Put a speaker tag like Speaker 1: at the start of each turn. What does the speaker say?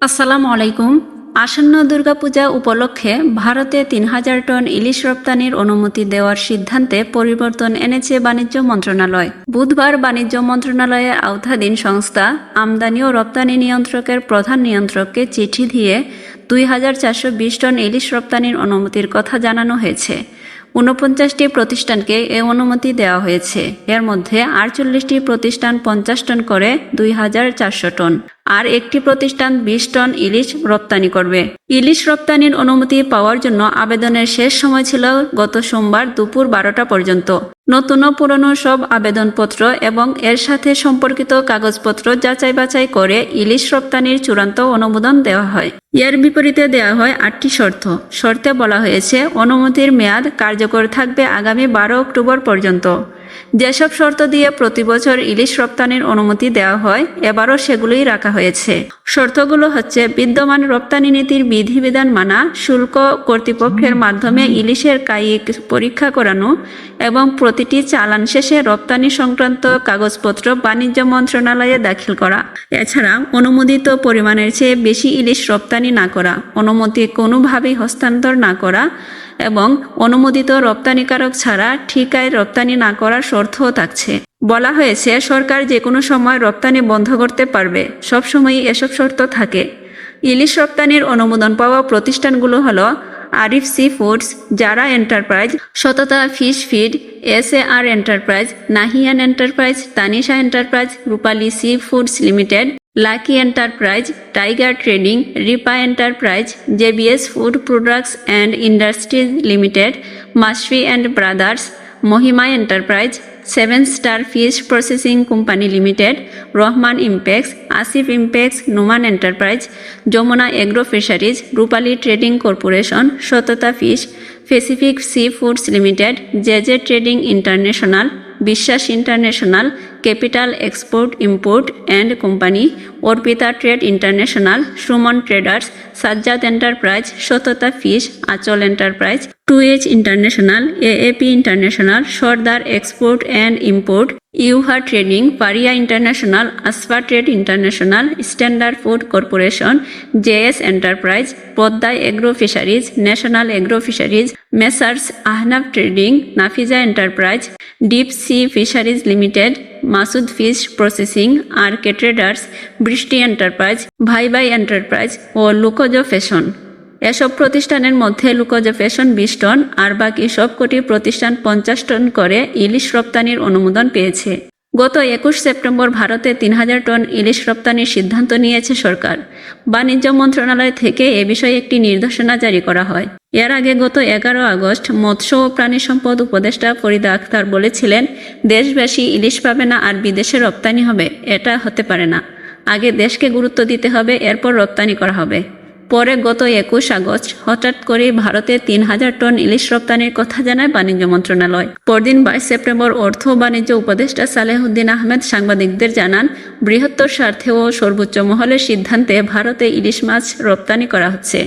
Speaker 1: আসসালামু আলাইকুম। আসন্ন দুর্গাপূজা উপলক্ষে ভারতে তিন হাজার টন ইলিশ রপ্তানির অনুমতি দেওয়ার সিদ্ধান্তে পরিবর্তন এনেছে বাণিজ্য মন্ত্রণালয়। বুধবার বাণিজ্য মন্ত্রণালয়ের আওতাধীন সংস্থা আমদানি ও রপ্তানি নিয়ন্ত্রকের প্রধান নিয়ন্ত্রককে চিঠি দিয়ে দুই হাজার চারশো বিশ টন ইলিশ রপ্তানির অনুমতির কথা জানানো হয়েছে। ঊনপঞ্চাশটি প্রতিষ্ঠানকে এ অনুমতি দেওয়া হয়েছে। এর মধ্যে আটচল্লিশটি প্রতিষ্ঠান পঞ্চাশ টন করে দুই হাজার চারশো টন। আর একটি প্রতিষ্ঠান বিশ টন ইলিশ রপ্তানি করবে। ইলিশ রপ্তানির অনুমতি পাওয়ার জন্য আবেদনের শেষ সময় ছিল গত সোমবার দুপুর বারোটা পর্যন্ত। নতুন ও পুরনো সব আবেদনপত্র এবং এর সাথে সম্পর্কিত কাগজপত্র যাচাই বাছাই করে ইলিশ রপ্তানির চূড়ান্ত অনুমোদন দেওয়া হয়। এর বিপরীতে দেওয়া হয় আটটি শর্ত। শর্তে বলা হয়েছে, অনুমতির মেয়াদ কার্যকর থাকবে আগামী বারো অক্টোবর পর্যন্ত। যেসব শর্ত দিয়ে প্রতি বছর ইলিশ রপ্তানির অনুমতি দেওয়া হয়, এবারও সেগুলোই রাখা হয়েছে। শর্তগুলো হচ্ছে, বিদ্যমান রপ্তানি নীতির বিধিবিধান মানা, শুল্ক কর্তৃপক্ষের মাধ্যমে ইলিশের কায়িক পরীক্ষা করানো এবং প্রতিটি চালান শেষে রপ্তানি সংক্রান্ত কাগজপত্র বাণিজ্য মন্ত্রণালয়ে দাখিল করা। এছাড়া অনুমোদিত পরিমাণের চেয়ে বেশি ইলিশ রপ্তানি না করা, অনুমতি কোনোভাবেই হস্তান্তর না করা এবং অনুমোদিত রপ্তানিকারক ছাড়া ঠিকায় রপ্তানি না করার শর্তও থাকছে। বলা হয়েছে, সরকার যে কোনো সময় রপ্তানি বন্ধ করতে পারবে। সবসময়ই এসব শর্ত থাকে। ইলিশ রপ্তানির অনুমোদন পাওয়া প্রতিষ্ঠানগুলো হলো Arif sea foods, Zara enterprise, Sotota fish feed, S A R enterprise, Nahian enterprise, Tanisha enterprise, Rupali sea foods limited lucky enterprise, tiger trading, Ripa enterprise, JBS food products and industries limited Masfi and brothers, Mohima enterprise, seven star fish processing company limited, Rahman impex, Asif impex, Numan enterprise, Jamuna agro fisheries, Rupali trading corporation, Sotota fish, Pacific sea foods limited, JJ trading international, Biswas international capital export, import and company, Arpita trade international, Suman traders, Sajjad enterprise, Sotota fish, Achol enterprise two H international, AAP international, Sardar export and import, Yuha trading, Paria international Asfa trade international, standard food corporation, JS enterprise, Padma agro fisheries, national agro fisheries, messrs Ahnab trading, Nafiza enterprise deep sea fisheries limited Masud fish processing R K traders Brishti enterprise Bhai Bhai enterprise O লুকোজ fashion এসব প্রতিষ্ঠানের মধ্যে লুকোজ fashion বিশ ton আর বাকি সবকটি প্রতিষ্ঠান পঞ্চাশ ton করে ইলিশ রপ্তানির অনুমোদন পেয়েছে। গত একুশ সেপ্টেম্বর ভারতে তিন হাজার টন ইলিশ রপ্তানির সিদ্ধান্ত নিয়েছে সরকার। বাণিজ্য মন্ত্রণালয় থেকে এ বিষয়ে একটি নির্দেশনা জারি করা হয়। এর আগে গত এগারো আগস্ট মৎস্য ও প্রাণী সম্পদ উপদেষ্টা ফরিদা আখতার বলেছিলেন, দেশবাসী ইলিশ পাবে না আর বিদেশে রপ্তানি হবে, এটা হতে পারে না। আগে দেশকে গুরুত্ব দিতে হবে, এরপর রপ্তানি করা হবে। পরে গত একুশ আগস্ট হঠাৎ করে ভারতে তিন হাজার টন ইলিশ রপ্তানির কথা জানায় বাণিজ্য মন্ত্রণালয়। পরদিন বাইশ সেপ্টেম্বর অর্থ বাণিজ্য উপদেষ্টা সালেহুদ্দিন আহমেদ সাংবাদিকদের জানান, বৃহত্তর স্বার্থে ও সর্বোচ্চ মহলের সিদ্ধান্তে ভারতে ইলিশ মাছ রপ্তানি করা হচ্ছে।